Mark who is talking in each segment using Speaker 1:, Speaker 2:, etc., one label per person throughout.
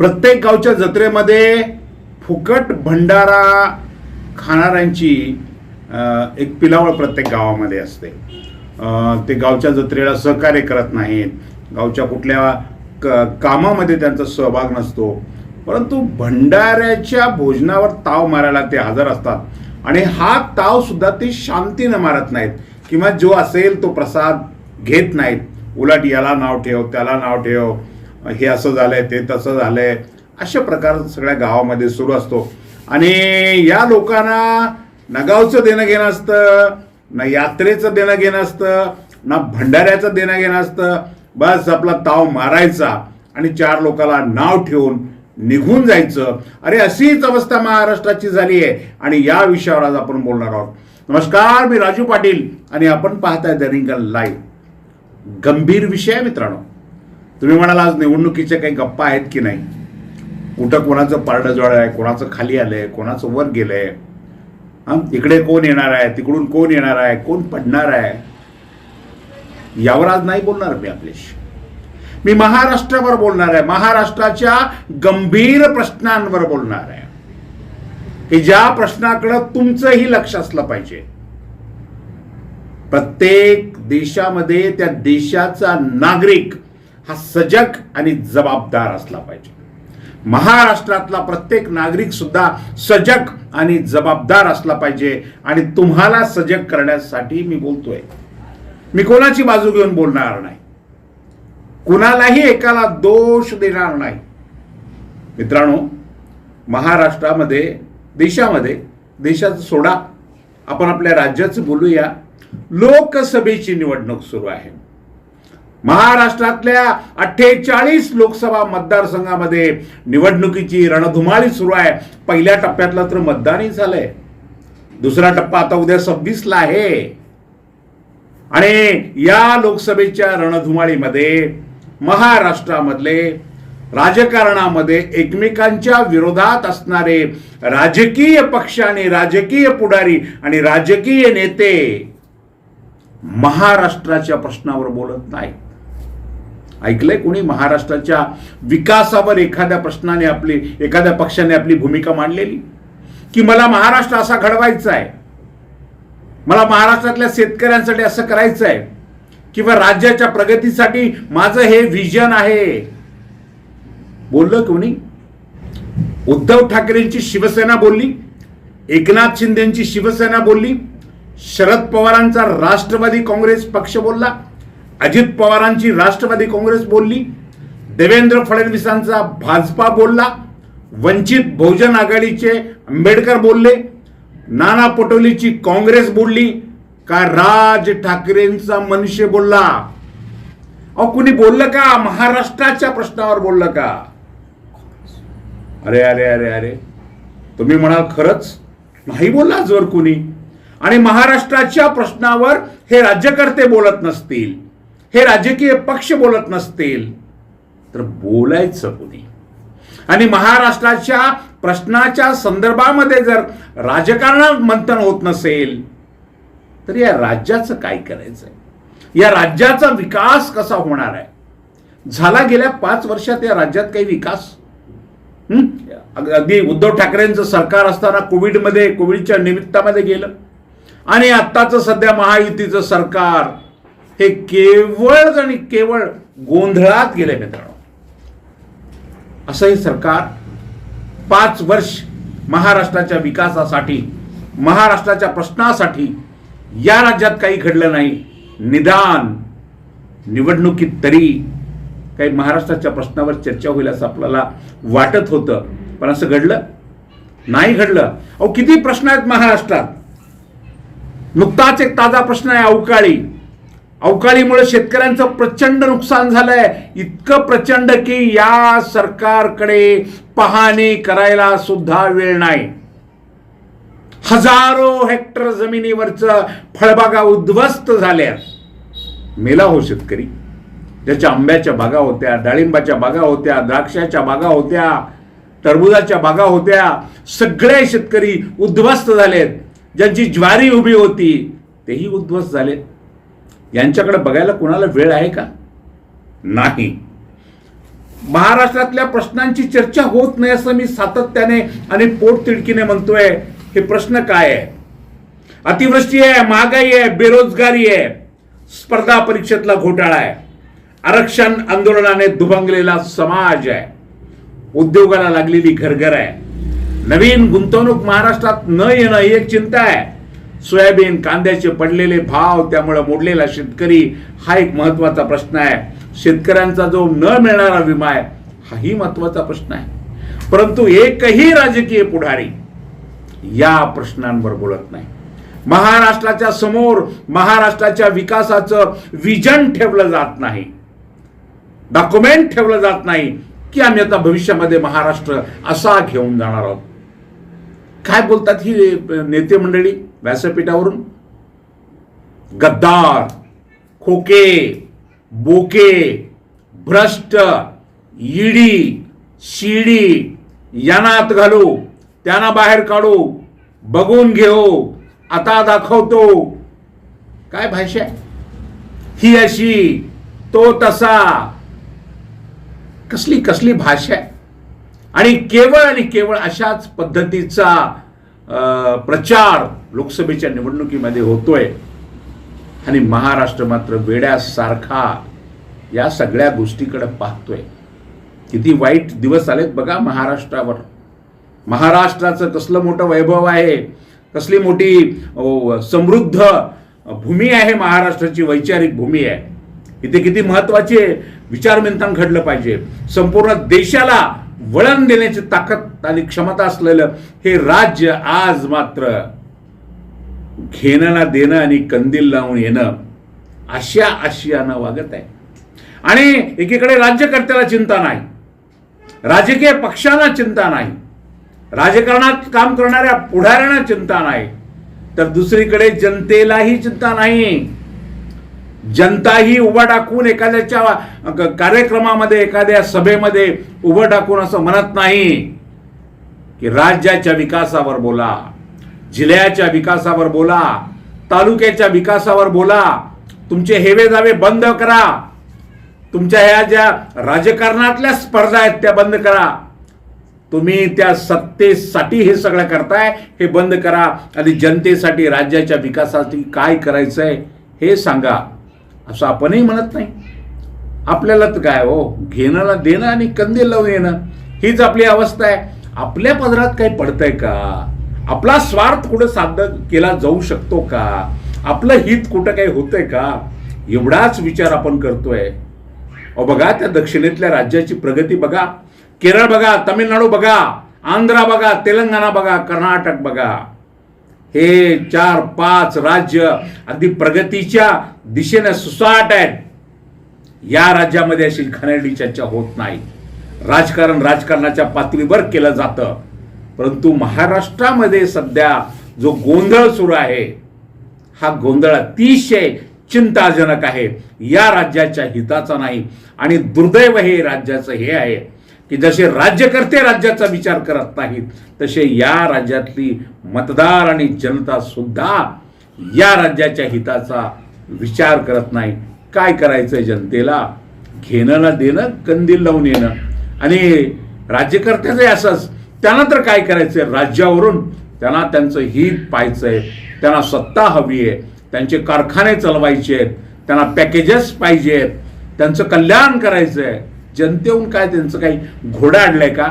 Speaker 1: प्रत्येक गावच्या जत्रेमध्ये फुकट भंडारा खाणाऱ्यांची एक पिलावळ प्रत्येक गावामध्ये असते. ते गावच्या जत्रेला सहकार्य करत नाहीत. गावच्या कुठल्या क कामामध्ये त्यांचा सहभाग नसतो. परंतु भंडाऱ्याच्या भोजनावर ताव मारायला ते हजर असतात. आणि हा ताव सुद्धा ते शांतीनं मारत नाहीत. किंवा जो असेल तो प्रसाद घेत नाहीत. उलट याला नाव ठेव त्याला नाव ठेव. हे असं झालंय ते तसं झालंय अशा प्रकार सगळ्या गावामध्ये सुरू असतो. आणि या लोकांना ना गावचं देणं घेणं असतं ना यात्रेचं देणं घेणं असतं ना भंडाऱ्याचं देणं घेणं असतं. बस आपला ताव मारायचा आणि चार लोकाला नाव ठेवून निघून जायचं. अरे अशीच अवस्था महाराष्ट्राची झाली आहे आणि या विषयावर आज आपण बोलणार आहोत. नमस्कार मी राजू पाटील आणि आपण पाहताय दरिंगल लाईव्ह. गंभीर विषय आहे मित्रांनो. तुम्ही म्हणाल आज निवडणुकीच्या काही गप्पा आहेत की नाही? कुठं कोणाचं पारडं जळ आहे कोणाचं खाली आलंय कोणाचं वर गेलंय? हां? इकडे कोण येणार आहे तिकडून कोण येणार आहे कोण पडणार आहे? यावर आज नाही बोलणार मी आपल्याशी. मी महाराष्ट्रावर बोलणार आहे. महाराष्ट्राच्या गंभीर प्रश्नांवर बोलणार आहे. की ज्या प्रश्नाकडे तुमचंही लक्ष असलं पाहिजे. प्रत्येक देशामध्ये त्या देशाचा नागरिक हा सजग आणि जबाबदार असला पाहिजे. महाराष्ट्रातला प्रत्येक नागरिक सुद्धा सजग आणि जबाबदार असला पाहिजे आणि तुम्हाला सजग करण्यासाठी मी बोलतोय. मी कोणाची बाजू घेऊन बोलणार नाही. कुणालाही एकाला दोष देणार नाही. मित्रांनो महाराष्ट्रामध्ये देशामध्ये देशाचं सोडा आपण आपल्या राज्याचं बोलूया. लोकसभेची निवडणूक सुरू आहे. महाराष्ट्रातल्या अठ्ठेचाळीस लोकसभा मतदारसंघामध्ये निवडणुकीची रणधुमाळी सुरू आहे. पहिल्या टप्प्यातलं तर मतदानही झालंय. दुसरा टप्पा आता उद्या सव्वीसला आहे. आणि या लोकसभेच्या रणधुमाळीमध्ये महाराष्ट्रामधले राजकारणामध्ये एकमेकांच्या विरोधात असणारे राजकीय पक्ष आणि राजकीय पुढारी आणि राजकीय नेते महाराष्ट्राच्या प्रश्नावर बोलत नाही ऐकलंय कोणी? महाराष्ट्राच्या विकासावर एखाद्या प्रश्नाने आपली एखाद्या पक्षाने आपली भूमिका मांडलेली? की मला महाराष्ट्र असा घडवायचा आहे मला महाराष्ट्रातल्या शेतकऱ्यांसाठी असं करायचं आहे किंवा राज्याच्या प्रगतीसाठी माझं हे विजन आहे? बोललं कोणी? उद्धव ठाकरेंची शिवसेना बोलली एकनाथ शिंदेची शिवसेना बोलली शरद पवारांचा राष्ट्रवादी काँग्रेस पक्ष बोलला अजित पवारांची राष्ट्रवादी काँग्रेस बोलली देवेंद्र फडणवीसांचा भाजपा बोलला वंचित बहुजन आघाडीचे आंबेडकर बोलले नाना पटोलीची काँग्रेस बोलली का राज ठाकरेंचा मनुष्य बोलला? अहो कुणी बोललं का? महाराष्ट्राच्या प्रश्नावर बोललं का? अरे अरे अरे अरे. तुम्ही म्हणाल खरंच? नाही बोलला जर कुणी. आणि महाराष्ट्राच्या प्रश्नावर हे राज्यकर्ते बोलत नसतील. हे राजकीय पक्ष बोलत नसतील तर बोलायचं कोणी? आणि महाराष्ट्राच्या प्रश्नाच्या संदर्भामध्ये जर राजकारणात मंथन होत नसेल तर या राज्याचं काय करायचंय? या राज्याचा विकास कसा होणार आहे? झाला गेल्या पाच वर्षात या राज्यात काही विकास? अग- अगदी उद्धव ठाकरेंचं सरकार असताना कोविडमध्ये कोविडच्या निमित्तामध्ये गेलं. आणि आत्ताचं सध्या महायुतीचं सरकार हे केवळ आणि केवळ गोंधळात गेले मित्रांनो. असं हे सरकार पाच वर्ष महाराष्ट्राच्या विकासासाठी महाराष्ट्राच्या प्रश्नासाठी या राज्यात काही घडलं नाही. निदान निवडणुकीत तरी काही महाराष्ट्राच्या प्रश्नावर चर्चा होईल असं आपल्याला वाटत होतं. पण असं घडलं? नाही घडलं. अहो किती प्रश्न आहेत महाराष्ट्रात? नुकताच एक ताजा प्रश्न आहे अवकाळी. अवकाळीमुळे शेतकऱ्यांचं प्रचंड नुकसान झालंय. इतकं प्रचंड की या सरकारकडे पाहणी करायला सुद्धा वेळ नाही. हजारो हेक्टर जमिनीवरचं फळबागा उद्ध्वस्त झाल्या. मेला हो शेतकरी. ज्याच्या आंब्याच्या बागा होत्या डाळिंबाच्या बागा होत्या द्राक्षाच्या बागा होत्या टरबुजाच्या बागा होत्या सगळे शेतकरी उद्ध्वस्त झालेत. ज्यांची ज्वारी उभी होती तेही उद्ध्वस्त झालेत. यांच्याकडे बघायला कुणाला वेळ आहे का? नाही. महाराष्ट्रातल्या प्रश्नांची चर्चा होत नाही असं मी सातत्याने आणि पोटतिडकीने म्हणतोय. हे प्रश्न काय आहे? अतिवृष्टी आहे महागाई आहे बेरोजगारी आहे स्पर्धा परीक्षेतला घोटाळा आहे आरक्षण आंदोलनाने दुभंगलेला समाज आहे उद्योगाला लागलेली घरघर आहे. नवीन गुंतवणूक महाराष्ट्रात न येणं ही एक चिंता आहे. सोयाबीन कांद्याचे पडलेले भाव त्यामुळे मोडलेला शेतकरी हा एक महत्त्वाचा प्रश्न आहे. शेतकऱ्यांचा जो न मिळणारा विमा आहे हाही महत्त्वाचा प्रश्न आहे. परंतु एकही राजकीय पुढारी या प्रश्नांवर बोलत नाही. महाराष्ट्राच्या समोर महाराष्ट्राच्या विकासाचं विजन ठेवलं जात नाही. डॉक्युमेंट ठेवलं जात नाही की आम्ही आता भविष्यामध्ये महाराष्ट्र असा घेऊन जाणार आहोत. काय बोलतात ही नेते मंडळी? व्यासपीठावरून? गद्दार खोके बोके भ्रष्ट ईडी शिडी यानात घालू त्यांना बाहेर काढू बघून घेऊ आता दाखवतो. काय भाषा आहे? ही अशी तो तसा. कसली कसली भाषा आहे आणि केवळ आणि केवळ अशाच पद्धतीचा प्रचार लोकसभेच्या निवडणुकीमध्ये होतोय. आणि महाराष्ट्र मात्र वेड्यासारखा या सगळ्या गोष्टीकडे पाहतोय. किती वाईट दिवस आलेत बघा महाराष्ट्रावर. महाराष्ट्राचं कसलं मोठं वैभव आहे. कसली मोठी समृद्ध भूमी आहे महाराष्ट्राची वैचारिक भूमी आहे. इथे किती महत्त्वाचे विचारमंथन घडलं पाहिजे. संपूर्ण देशाला वळण देण्याची ताकद आणि क्षमता असलेलं हे राज्य आज मात्र घेणं देणं आणि कंदील लावून येणं अशा आशियानं वागत आहे. आणि एकीकडे राज्यकर्त्याला चिंता नाही राजकीय पक्षांना चिंता नाही राजकारणात काम करणाऱ्या पुढाऱ्यांना चिंता नाही तर दुसरीकडे जनतेलाही चिंता नाही. जनताही उभं टाकून एखाद्याच्या कार्यक्रमामध्ये एखाद्या सभेमध्ये उभं टाकून असं म्हणत नाही. की राज्याच्या विकासावर बोला जिल्ह्याच्या विकासावर बोला तालुक्याच्या विकासावर बोला. तुमचे हेवे दावे बंद करा. तुमच्या ह्या ज्या राजकारणातल्या स्पर्धा आहेत त्या बंद करा. तुम्ही त्या सत्तेसाठी हे सगळं करताय हे बंद करा. आणि जनतेसाठी राज्याच्या विकासासाठी काय करायचंय हे सांगा. असं आपणही म्हणत नाही. आपल्याला तर काय हो घेणंला देणं आणि कंदील लावून येणं हीच आपली अवस्था आहे. आपल्या पदरात काही पडतंय का? आपला स्वार्थ कुठं साध्य केला जाऊ शकतो का? आपलं हित कुठं काही होतंय का? एवढाच विचार आपण करतोय. अहो बघा त्या दक्षिणेतल्या राज्याची प्रगती बघा. केरळ बघा तामिळनाडू बघा आंध्रा बघा तेलंगणा बघा कर्नाटक बघा. हे चार पाच राज्य अगदी प्रगतीच्या दिशेने सुसाट आहेत. या राज्यामध्ये अशी घाणेरडी चर्चा होत नाही. राजकारण राजकारणाच्या पातळीवर केलं जातं. परंतु महाराष्ट्रामध्ये सध्या जो गोंधळ सुरू आहे हा गोंधळ अतिशय चिंताजनक आहे. या राज्याच्या हिताचा नाही आणि दुर्दैव हे राज्याचं हे आहे. की जसे राज्यकर्ते राज्याचा विचार करत नाहीत तसे या राज्यातली मतदार आणि जनता सुद्धा या राज्याच्या हिताचा विचार करत नाही. काय करायचंय जनतेला? घेणं ना देणं कंदील लावून येणं. आणि राज्यकर्त्याचं असंच. त्यांना तर काय करायचंय? राज्यावरून त्यांना त्यांचं हित पाहायचंय. त्यांना सत्ता हवी आहे. त्यांचे कारखाने चालवायचे आहेत. त्यांना पॅकेजेस पाहिजेत. त्यांचं कल्याण करायचं आहे जनतेहून काय त्यांचं काही घोडा आणलंय का?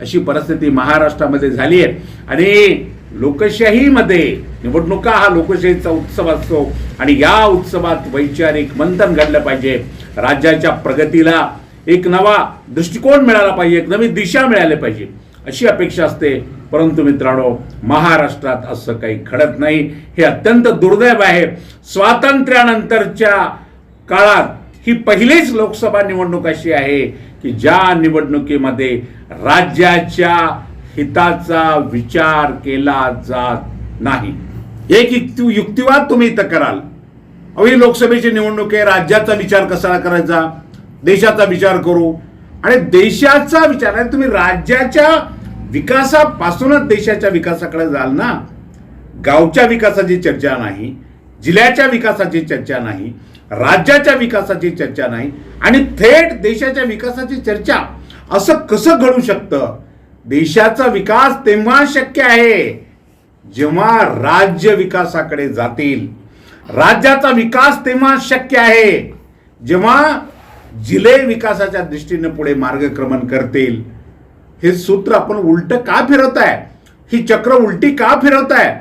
Speaker 1: अशी परिस्थिती महाराष्ट्रामध्ये झाली आहे. आणि लोकशाहीमध्ये निवडणुका हा लोकशाहीचा उत्सव असतो. आणि या उत्सवात वैचारिक मंथन घडलं पाहिजे. राज्याच्या प्रगतीला एक नवा दृष्टिकोन मिळाला पाहिजे. एक नवी दिशा मिळाली पाहिजे. अशी अपेक्षा असते. परंतु मित्रांनो महाराष्ट्रात असं काही घडत नाही. हे अत्यंत दुर्दैव आहे. स्वातंत्र्यानंतरच्या काळात ही पहिलीच लोकसभा निवडणूक अशी आहे की ज्या निवडणुकीमध्ये राज्याच्या हिताचा विचार केला जात नाही. एक युक्ती युक्तिवाद तुम्ही इथं कराल. अहो लोकसभेची निवडणूक आहे राज्याचा विचार कसा करायचा? देशाचा विचार करू. आणि देशाचा विचार आहे तुम्ही राज्याच्या विकासापासूनच देशाच्या विकासाकडे जाल ना? गावच्या विकासाची चर्चा नाही जिल्ह्याच्या विकासाची चर्चा नाही राज्याच्या विकासाची चर्चा नाही आणि थेट देशाच्या विकासाची चर्चा असं कसं घडू शकतं? देशाचा विकास तेव्हा शक्य आहे जेव्हा राज्य विकासाकडे जातील. राज्याचा विकास तेव्हा शक्य आहे जेव्हा जिल्हे विकासाच्या दृष्टीने पुढे मार्गक्रमण करतील. हे सूत्र आपण उलट का फिरवताय ही चक्र उलटी का फिरवताय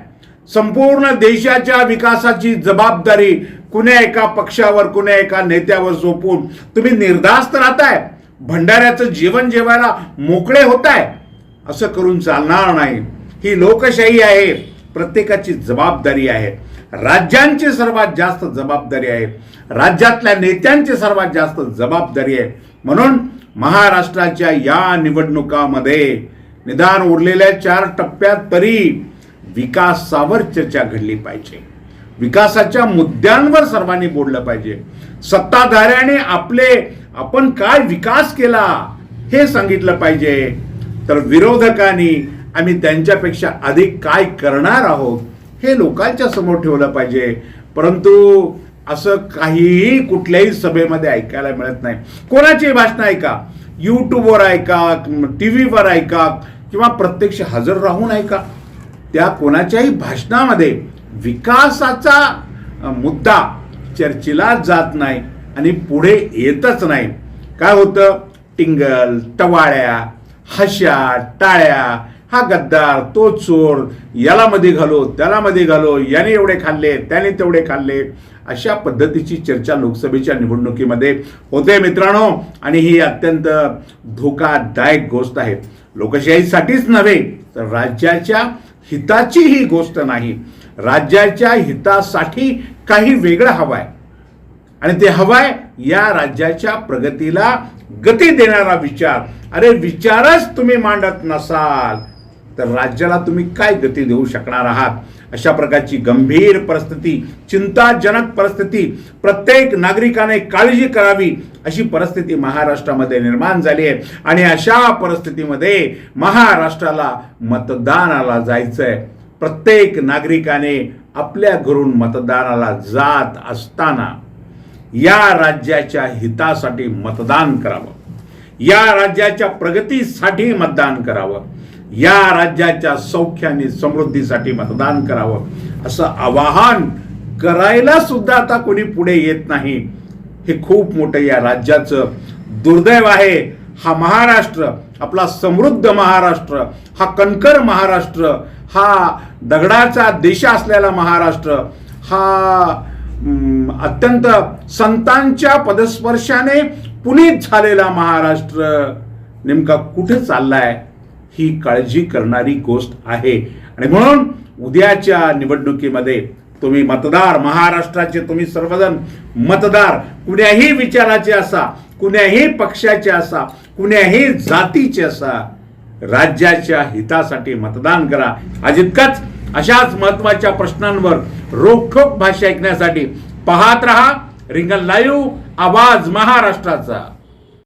Speaker 1: संपूर्ण देशाच्या विकासाची जबाबदारी कुण्या एका पक्षावर कुण्या एका नेत्यावर झोपून तुम्ही निर्धास्त राहताय? भंडाऱ्याचं जीवन जेवायला मोकळे होताय? असं करून चालणार नाही. ही लोकशाही आहे प्रत्येकाची जबाबदारी आहे. राज्यांची सर्वात जास्त जबाबदारी आहे. राज्यातल्या नेत्यांची सर्वात जास्त जबाबदारी आहे. म्हणून महाराष्ट्राच्या या निवडणुकामध्ये निदान उरलेल्या चार टप्प्यात तरी विकासावर चर्चा घडली पाहिजे. विकासाच्या मुद्द्यांवर सर्वांनी बोललं पाहिजे. सत्ताधाऱ्याने आपले आपण काय विकास केला हे सांगितलं पाहिजे. तर विरोधकांनी आम्ही त्यांच्यापेक्षा अधिक काय करणार आहोत हे लोकांच्या समोर ठेवलं पाहिजे. परंतु असं काहीही कुठल्याही सभेमध्ये ऐकायला मिळत नाही. कोणाची भाषणं ऐका. यूट्यूबवर ऐका टी व्हीवर ऐका किंवा प्रत्यक्ष हजर राहून ऐका. त्या कोणाच्याही भाषणामध्ये विकासाचा मुद्दा चर्चेला जात नाही आणि पुढे येतच नाही. काय होतं? टिंगल टवाळ्या हशा टाळ्या हा गद्दार तो चोर याला मध्ये घालो त्याला मध्ये घालो याने एवढे खाल्ले त्याने तेवढे खाल्ले अशा पद्धतीची चर्चा लोकसभेच्या निवडणुकीमध्ये होते मित्रांनो. आणि ही अत्यंत धोकादायक गोष्ट आहे. लोकशाहीसाठीच नव्हे तर राज्याच्या हिताची ही गोष्ट नाही. राज्याच्या हितासाठी काही वेगळं हवं आहे आणि ते हवाय या राज्याच्या प्रगतीला गती देणारा विचार. अरे विचारच तुम्ही मांडत नसाल तर राज्याला तुम्ही काय गती देऊ शकणार आहात? अशा प्रकारची गंभीर परिस्थिती चिंताजनक परिस्थिती प्रत्येक नागरिकाने काळजी करावी अशी परिस्थिती महाराष्ट्रामध्ये निर्माण झाली आहे. आणि अशा परिस्थितीमध्ये महाराष्ट्राला मतदानाला जायचं आहे प्रत्येक नागरिकाने आपल्या घरून मतदानाला जात असताना या राज्याच्या हितासाठी मतदान करावं. या राज्याच्या प्रगतीसाठी मतदान करावं. या राज्याच्या सौख्य आणि समृद्धीसाठी मतदान करावं. असं आवाहन करायला सुद्धा आता कोणी पुढे येत नाही. हे खूप मोठं या राज्याचं दुर्दैव आहे. हा महाराष्ट्र आपला समृद्ध महाराष्ट्र हा कणकर महाराष्ट्र हा दगडाचा देश असलेला महाराष्ट्र हा अत्यंत संतांच्या पदस्पर्शाने पुनीत झालेला महाराष्ट्र नेमका कुठे चाललाय ही काळजी करणारी गोष्ट आहे. आणि म्हणून उद्याच्या निवडणुकीमध्ये तुम्ही मतदार महाराष्ट्राचे तुम्ही सर्वजण मतदार कुण्याही विचाराचे असा कुण्याही पक्षाचे असा कुण्याही जातीचे असा राज्याच्या हितासाठी मतदान करा. आज इतकाच. अशाच महत्त्वाच्या प्रश्नांवर रोखोक भाषा ऐकण्यासाठी पाहत रहा. रिंगण लाईव्ह आवाज महाराष्ट्राचा.